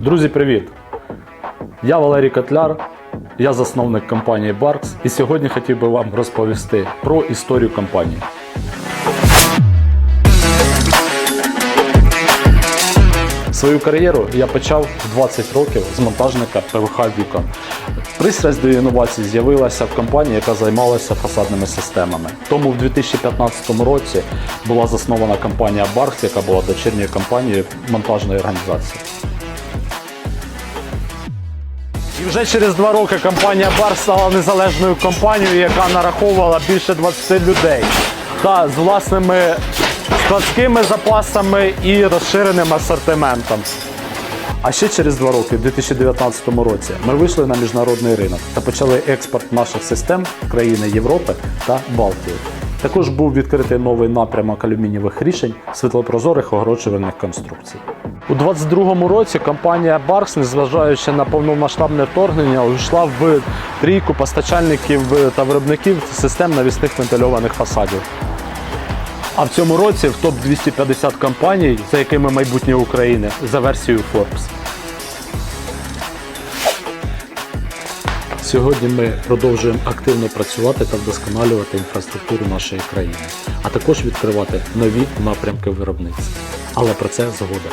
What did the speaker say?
Друзі, привіт! Я Валерій Котляр, я засновник компанії Barks і сьогодні хотів би вам розповісти про історію компанії. Свою кар'єру я почав в 20 років з монтажника ПВХ вікон. Пристрасть до інновацій з'явилася в компанії, яка займалася фасадними системами. Тому в 2015 році була заснована компанія Barks, яка була дочірньою компанією монтажної організації. Вже через два роки компанія Бар стала незалежною компанією, яка нараховувала більше 20 людей та з власними складськими запасами і розширеним асортиментом. А ще через два роки, в 2019 році, ми вийшли на міжнародний ринок та почали експорт наших систем в країни Європи та Балтії. Також був відкритий новий напрямок алюмінієвих рішень світлопрозорих огороджувальних конструкцій. У 2022 році компанія Barks, незважаючи на повномасштабне вторгнення, увійшла в трійку постачальників та виробників систем навісних вентильованих фасадів. А в цьому році в топ 250 компаній, за якими майбутнє України, за версією Forbes. Сьогодні ми продовжуємо активно працювати та вдосконалювати інфраструктуру нашої країни, а також відкривати нові напрямки виробництва. Але про це згодом.